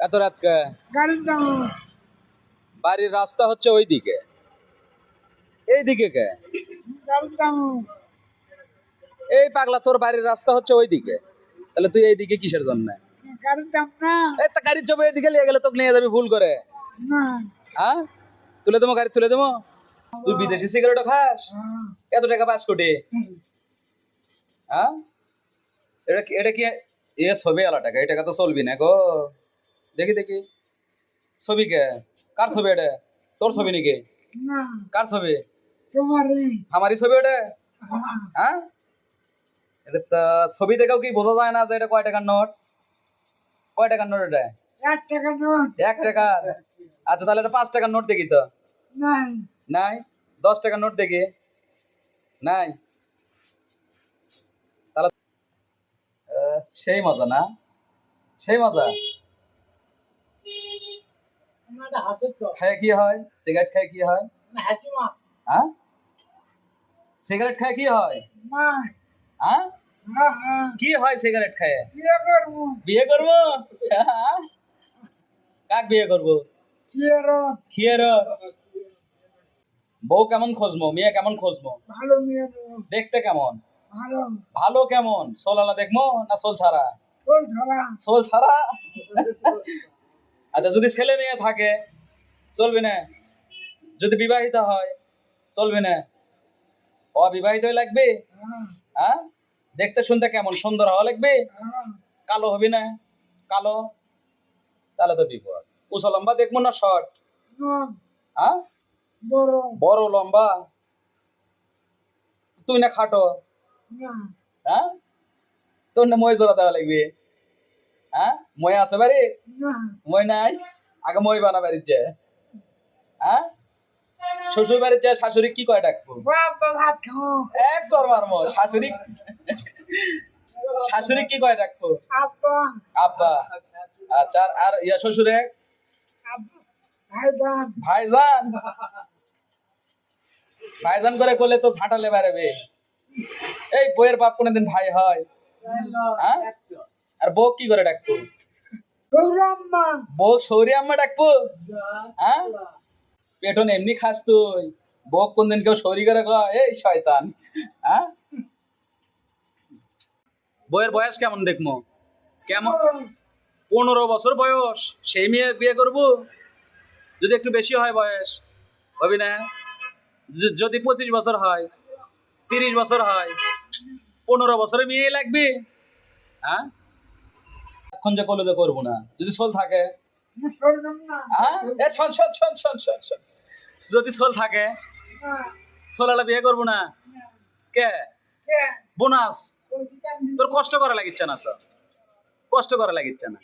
এত গাড়ির বাড়ির রাস্তা হচ্ছে ওই দিকে এই দিকে কে এই পাগলা তোর বাড়ির রাস্তা হচ্ছে ওই দিকে তাহলে তুই এই দিকে কিসের জন্য? গাড়ির এই তা গাড়ির জবে এদিকে নিয়ে গেলে তোকে নিয়ে যাবি ভুল করে। হ্যাঁ তুলে দেবো গাড়ি তুলে দেবো? তুই বিদেশি সিগারেটও খাস? এত টাকা পাস কোটি? হ্যাঁ এটা কি এটা কি এ ছবি আলা টাকা? এই টাকা তো চলবি না গো। দেখি দেখি। ছবি কে কার ছবি এটা? তোর ছবি নাকি? কার ছবি? আমারই ছবি ওটা? হ্যাঁ। এটা তা ছবি দেখেও কি বোঝা যায় না যে এটা কয় টাকার নোট? কয় টাকার নোট এটা? এক টাকা নোট। এক টাকা? আচ্ছা তাহলে এটা পাঁচ টাকার নোট দেখি তো। নাই। দশ টাকার নোট দেখি। নাই? তাহলে সেই মজা না? সেই মজা? খায় কি হয়? সিগারেট খায় কি হয়? হাসি মা। হ্যাঁ? সিগারেট খায় কি হয়? মা। হ্যাঁ? কি হয় সিগারেট খায়? বিয়ে করব। বিয়ে করব? হ্যাঁ? কাক বিয়ে করব? খিয়ের বউ কেমন খোঁজবো মেয়ে কেমন খোঁজবো ভালো মেয়ে দেখতে কেমন? ভালো। ভালো কেমন? সোলালা দেখব না সোল ছাড়া। সোল ছাড়া? আচ্ছা যদি ছেলে মেয়ে থাকে চলবে না। যদি বিবাহিত হয় চলবে না। অবিবাহিতই লাগবে? হ্যাঁ? দেখতে শুনতে কেমন? সুন্দর হওয়া লাগবে? কালো হবি না? কালো? তাহলে তো বিপদ। উঁচা লম্বা দেখব না শর্ট হ্যাঁ? বড় বড় লম্বা? তুই না খাটো? হ্যাঁ? তোর না মই জোড়া দেওয়া লাগবে? হ্যাঁ? মই আছে বাড়ি মই নাই? আগে মই বানা বাড়ির যে। হ্যাঁ? শ্বশুর বাড়ির যে শাশুড়ি কি কয় ডাকবো এক সর মারমো শাশুড়ি শাশুড়ি কি কয় ডাকবো আব্বা। আচ্ছা আর- ইয়া শ্বশুরে ভাইজান। ভাইজান? করে করলে তো ঝাঁটালে বেড়াবে এই বইয়ের বাপ কোনোদিন ভাই হয়। হ্যাঁ আর বউ কি করে ডাকবো? বউ সৌরি আম্মা ডাকবো? হ্যাঁ? পেটন এমনি খাস তুই। বউ কোনদিন কেউ সৌরি করে এই শয়তান। হ্যাঁ? বইয়ের বয়স কেমন দেখব কেমন? পনেরো বছর বয়স। সেই মেয়ে বিয়ে করব? যদি একটু বেশি হয় বয়স হবি না? যদি পঁচিশ বছর হয় তিরিশ বছর হয় পনেরো বছরে মেয়ে লাগবে? হ্যাঁ? এখন যে করলে করব না। যদি সোল থাকে। হ্যাঁ? এ শোন শোন শোন শোন শোন শোন যদি সোল থাকে সোলালা বিয়ে করব না? কে? কে? বোনাস। তোর কষ্ট করা লাগিচ্ছে না তো। কষ্ট করা লাগিচ্ছে না।